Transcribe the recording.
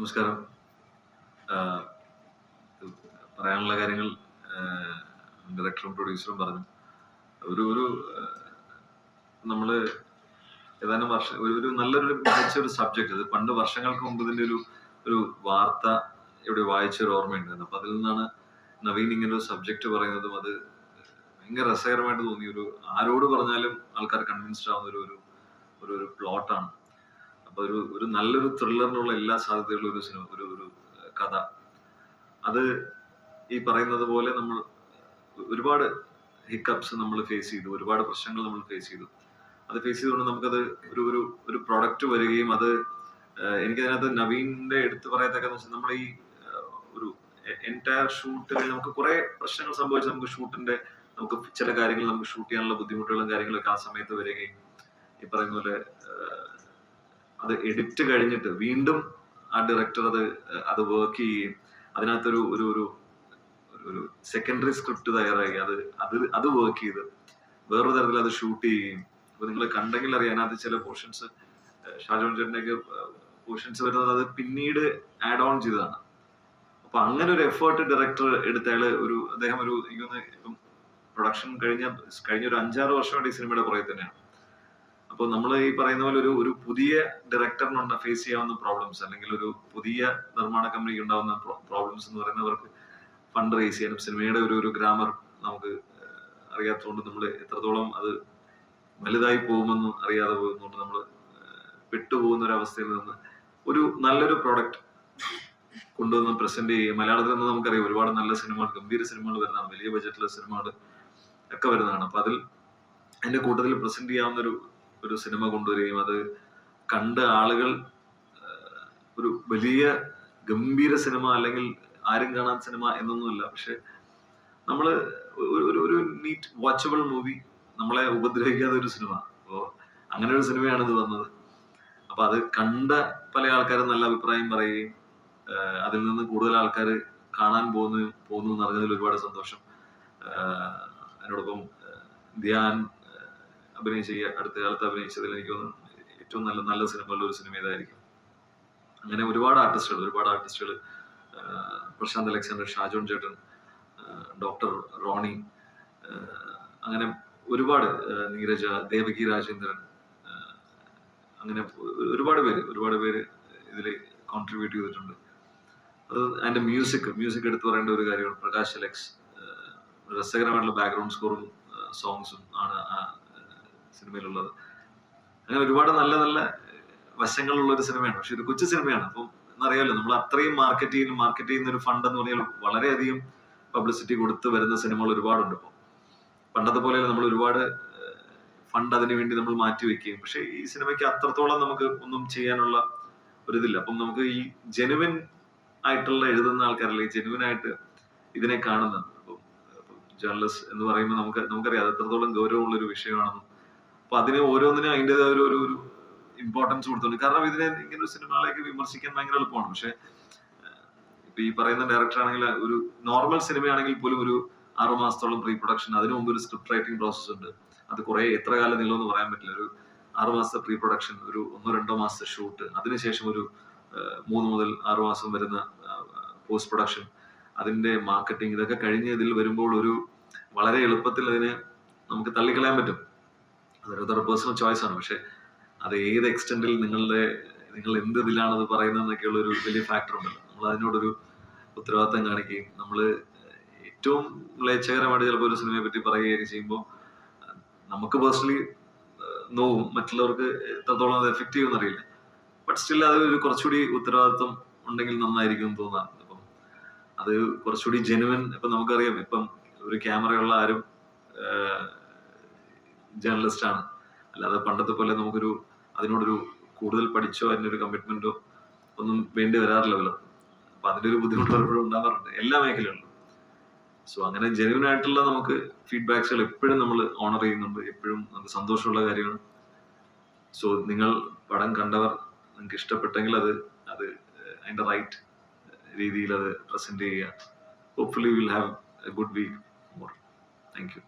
നമസ്കാരം. പറയാനുള്ള കാര്യങ്ങൾ ഡയറക്ടറും പ്രൊഡ്യൂസറും പറഞ്ഞു. ഒരു ഒരു ആഹ് നമ്മൾ ഏതാനും വർഷം ഒരു നല്ലൊരു വായിച്ച ഒരു സബ്ജക്റ്റ് അത് പണ്ട് വർഷങ്ങൾക്ക് മുമ്പ് ഇതിന്റെ ഒരു ഒരു വാർത്ത ഇവിടെ വായിച്ച ഒരു ഓർമ്മയുണ്ടായിരുന്നു. അപ്പൊ അതിൽ നിന്നാണ് നവീൻ ഇങ്ങനെ ഒരു സബ്ജക്റ്റ് പറയുന്നതും അത് ഭയങ്കര രസകരമായിട്ട് തോന്നി ഒരു ആരോട് പറഞ്ഞാലും ആൾക്കാർ കൺവിൻസ്ഡ് ആവുന്ന ഒരു ഒരു ഒരു പ്ലോട്ടാണ് അപ്പൊ ഒരു ഒരു നല്ലൊരു ത്രില്ലറിനുള്ള എല്ലാ സാധ്യതകളും ഒരു സിനിമ ഒരു ഒരു കഥ. അത് ഈ പറയുന്നത് പോലെ നമ്മൾ ഒരുപാട് ഹിക്കപ്സ് നമ്മൾ ഫേസ് ചെയ്തു ഒരുപാട് പ്രശ്നങ്ങൾ നമ്മൾ ഫേസ് ചെയ്തു. അത് ഫേസ് ചെയ്തുകൊണ്ട് നമുക്കത് ഒരു ഒരു ഒരു പ്രൊഡക്റ്റ് വരികയും അത് എനിക്കതിനകത്ത് നവീന്റെ എടുത്ത് പറയത്തക്കെന്ന് വെച്ചാൽ നമ്മുടെ ഈ ഒരു എന്റയർ ഷൂട്ടിൽ നമുക്ക് കുറെ പ്രശ്നങ്ങൾ സംഭവിച്ചു നമുക്ക് ഷൂട്ടിന്റെ നമുക്ക് ചില കാര്യങ്ങൾ നമുക്ക് ഷൂട്ട് ചെയ്യാനുള്ള ബുദ്ധിമുട്ടുകളും കാര്യങ്ങളൊക്കെ ആ സമയത്ത് വരികയും ഈ പറയുന്ന പോലെ അത് എഡിറ്റ് കഴിഞ്ഞിട്ട് വീണ്ടും ആ ഡയറക്ടർ അത് അത് വർക്ക് ചെയ്യുകയും അതിനകത്തൊരു ഒരു ഒരു ഒരു- സെക്കൻഡറി സ്ക്രിപ്റ്റ് തയ്യാറാക്കി. അത് അത് അത് വർക്ക് ചെയ്ത് വേറൊരു തരത്തിൽ അത് ഷൂട്ട് ചെയ്യുകയും. അപ്പൊ നിങ്ങൾ കണ്ടെങ്കിൽ അറിയാം അതിനകത്ത് ചില പോർഷൻസ് ഷാജോൺ ചേട്ടന്റെയൊക്കെ പോർഷൻസ് വരുന്നത് അത് പിന്നീട് ആഡ് ഓൺ ചെയ്തതാണ്. അപ്പൊ അങ്ങനെ ഒരു എഫേർട്ട് ഡയറക്ടർ എടുത്തയാൾ ഒരു അദ്ദേഹം ഒരു ഇങ്ങനെ പ്രൊഡക്ഷൻ കഴിഞ്ഞ കഴിഞ്ഞ ഒരു അഞ്ചാറ് വർഷമായിട്ട് ഈ സിനിമയുടെ പുറകെ തന്നെയാണ്. അപ്പോൾ നമ്മൾ ഈ പറയുന്ന പോലെ ഒരു ഒരു പുതിയ ഡയറക്ടറിനുണ്ട് ഫേസ് ചെയ്യാവുന്ന പ്രോബ്ലംസ് അല്ലെങ്കിൽ ഒരു പുതിയ നിർമ്മാണ കമ്പനിക്ക് ഉണ്ടാവുന്ന പ്രോബ്ലംസ് എന്ന് പറയുന്നവർക്ക് ഫണ്ട് റേസ് ചെയ്യാനും സിനിമയുടെ ഒരു ഒരു ഗ്രാമർ നമുക്ക് അറിയാത്തതുകൊണ്ട് നമ്മൾ എത്രത്തോളം അത് വലുതായി പോകുമെന്ന് അറിയാതെ പോകുന്നതുകൊണ്ട് നമ്മൾ പെട്ടുപോകുന്ന ഒരു അവസ്ഥയിൽ നിന്ന് ഒരു നല്ലൊരു പ്രോഡക്റ്റ് കൊണ്ടുവന്ന് പ്രസന്റ് ചെയ്യുക. മലയാളത്തിൽ നിന്ന് നമുക്കറിയാം ഒരുപാട് നല്ല സിനിമകൾ ഗംഭീര സിനിമകൾ വരുന്നതാണ്. വലിയ ബജറ്റിലെ സിനിമകൾ ഒക്കെ വരുന്നതാണ്. അപ്പൊ അതിൽ എന്റെ കൂട്ടത്തിൽ പ്രസന്റ് ചെയ്യാവുന്ന ഒരു ഒരു സിനിമ കൊണ്ടുവരികയും അത് കണ്ട് ആളുകൾ ഒരു വലിയ ഗംഭീര സിനിമ അല്ലെങ്കിൽ ആരും കാണാൻ സിനിമ എന്നൊന്നുമല്ല. പക്ഷെ നമ്മൾ ഒരു ഒരു- നീറ്റ് വാച്ചബിൾ മൂവി നമ്മളെ ഉപദ്രവിക്കാത്ത ഒരു സിനിമ. അപ്പോൾ അങ്ങനെ ഒരു സിനിമയാണ് ഇത് വന്നത്. അപ്പൊ അത് കണ്ട പല ആൾക്കാരും നല്ല അഭിപ്രായം പറയുകയും അതിൽ നിന്ന് കൂടുതൽ ആൾക്കാർ കാണാൻ പോകുന്നു പോകുന്നു എന്ന് അറിഞ്ഞതിൽ ഒരുപാട് സന്തോഷം. അതിനോടൊപ്പം ധ്യാൻ അഭിനയിച്ച അടുത്ത കാലത്ത് അഭിനയിച്ചതിൽ എനിക്ക് തോന്നുന്നു ഏറ്റവും നല്ല നല്ല സിനിമകളിൽ ഒരു സിനിമ ഇതായിരിക്കും. അങ്ങനെ ഒരുപാട് ആർട്ടിസ്റ്റുകൾ ഒരുപാട് ആർട്ടിസ്റ്റുകൾ പ്രശാന്ത് അലക്സാണ്ടർ ഷാജോൺ ചേട്ടൻ ഡോക്ടർ റോണി അങ്ങനെ ഒരുപാട് നീരജ ദേവകി രാജേന്ദ്രൻ അങ്ങനെ ഒരുപാട് പേര് ഒരുപാട് പേര് ഇതിൽ കോൺട്രിബ്യൂട്ട് ചെയ്തിട്ടുണ്ട്. അത് അതിന്റെ മ്യൂസിക് മ്യൂസിക് എടുത്തു പറയേണ്ട ഒരു കാര്യമാണ്. പ്രകാശ് അലക്സ് രസകരമായിട്ടുള്ള ബാക്ക്ഗ്രൗണ്ട് സ്കോറും സോങ്സും ആണ് സിനിമയിലുള്ളത്. അങ്ങനെ ഒരുപാട് നല്ല നല്ല വശങ്ങളുള്ള ഒരു സിനിമയാണ്. പക്ഷെ ഇത് കൊച്ചു സിനിമയാണ്. അപ്പം എന്നറിയാലോ നമ്മൾ അത്രയും മാർക്കറ്റ് ചെയ്യുന്ന മാർക്കറ്റ് ചെയ്യുന്ന ഒരു ഫണ്ട് എന്ന് പറഞ്ഞാൽ വളരെയധികം പബ്ലിസിറ്റി കൊടുത്ത് വരുന്ന സിനിമകൾ ഒരുപാടുണ്ട് ഇപ്പോൾ പണ്ടത്തെ പോലെ നമ്മൾ ഒരുപാട് ഫണ്ട് അതിനു വേണ്ടി നമ്മൾ മാറ്റി വെക്കുകയും. പക്ഷെ ഈ സിനിമയ്ക്ക് അത്രത്തോളം നമുക്ക് ഒന്നും ചെയ്യാനുള്ള ഒരിതില്ല അപ്പം നമുക്ക് ഈ ജെനുവിൻ ആയിട്ടുള്ള എഴുതുന്ന ആൾക്കാരല്ലേ ജെനുവിൻ ആയിട്ട് ഇതിനെ കാണുന്നത്. ജേർണലിസ്റ്റ് എന്ന് പറയുമ്പോൾ നമുക്ക് നമുക്കറിയാം അത് എത്രത്തോളം ഗൗരവമുള്ള ഒരു വിഷയമാണെന്നും അപ്പൊ അതിന് ഓരോന്നിനും അതിന്റെതായ ഒരു ഒരു ഒരു ഇമ്പോർട്ടൻസ് കൊടുത്തുണ്ട് കാരണം ഇതിനെ ഇങ്ങനെ ഒരു സിനിമകളെയൊക്കെ വിമർശിക്കാൻ ഭയങ്കര എളുപ്പമാണ്. പക്ഷെ ഇപ്പൊ ഈ പറയുന്ന ഡയറക്ടർ ആണെങ്കിൽ ഒരു നോർമൽ സിനിമയാണെങ്കിൽ പോലും ഒരു ആറു മാസത്തോളം പ്രീ പ്രൊഡക്ഷൻ അതിനു മുമ്പ് ഒരു സ്ക്രിപ്റ്റ് റൈറ്റിംഗ് പ്രോസസ് ഉണ്ട്. അത് കുറെ എത്ര കാലം നീളമെന്ന് പറയാൻ പറ്റില്ല. ഒരു ആറു മാസത്തെ പ്രീ പ്രൊഡക്ഷൻ ഒരു ഒന്നോ രണ്ടോ മാസത്തെ ഷൂട്ട് അതിനുശേഷം ഒരു മൂന്ന് മുതൽ ആറു മാസം വരുന്ന പോസ്റ്റ് പ്രൊഡക്ഷൻ അതിന്റെ മാർക്കറ്റിംഗ് ഇതൊക്കെ കഴിഞ്ഞ് ഇതിൽ വരുമ്പോൾ ഒരു വളരെ എളുപ്പത്തിൽ അതിനെ നമുക്ക് തള്ളിക്കളയാൻ പറ്റും. അതൊരു പേഴ്സണൽ ചോയ്സ് ആണ്. പക്ഷെ അത് ഏത് എക്സ്റ്റെൻഡിൽ നിങ്ങളുടെ നിങ്ങൾ എന്ത് ഇതിലാണ് അത് പറയുന്നതെന്നൊക്കെയുള്ള ഒരു വലിയ ഫാക്ടർ ഉണ്ടല്ലോ. നമ്മൾ അതിനോടൊരു ഉത്തരവാദിത്തം കാണിക്കുകയും നമ്മൾ ഏറ്റവും മ്ലേച്ഛകരമായിട്ട് ചിലപ്പോൾ ഒരു സിനിമയെ പറ്റി പറയുകയൊക്കെ ചെയ്യുമ്പോൾ നമുക്ക് പേഴ്സണലി നോവും മറ്റുള്ളവർക്ക് എത്രത്തോളം അത് എഫക്റ്റ് ചെയ്യുമെന്ന് അറിയില്ല. ബട്ട് സ്റ്റിൽ അത് ഒരു കുറച്ചുകൂടി ഉത്തരവാദിത്വം ഉണ്ടെങ്കിൽ നന്നായിരിക്കും എന്ന് തോന്നാറുണ്ട്. അപ്പം അത് കുറച്ചുകൂടി ജെനുവൻ ഇപ്പം നമുക്കറിയാം. ഇപ്പം ഒരു ക്യാമറയുള്ള ആരും ജേർണലിസ്റ്റ് ആണ്. അല്ലാതെ പണ്ടത്തെ പോലെ നമുക്കൊരു അതിനോടൊരു കൂടുതൽ പഠിച്ചോ അതിനൊരു കമ്മിറ്റ്മെന്റോ ഒന്നും വേണ്ടി വരാറില്ലല്ലോ അപ്പൊ അതിന്റെ ഒരു ബുദ്ധിമുട്ട് പലപ്പോഴും ഉണ്ടാകാറുണ്ട് എല്ലാ മേഖലകളിലും. സോ അങ്ങനെ ജെനുവൻ ആയിട്ടുള്ള നമുക്ക് ഫീഡ്ബാക്സുകൾ എപ്പോഴും നമ്മൾ ഓണർ ചെയ്യുന്നുണ്ട്. എപ്പോഴും നമുക്ക് സന്തോഷമുള്ള കാര്യമാണ് സോ നിങ്ങൾ പടം കണ്ടവർ നിങ്ങൾക്ക് ഇഷ്ടപ്പെട്ടെങ്കിൽ അത് അത് അതിന്റെ റൈറ്റ് രീതിയിൽ അത് പ്രസന്റ് ചെയ്യുക. Hopefully will have a good week more thank you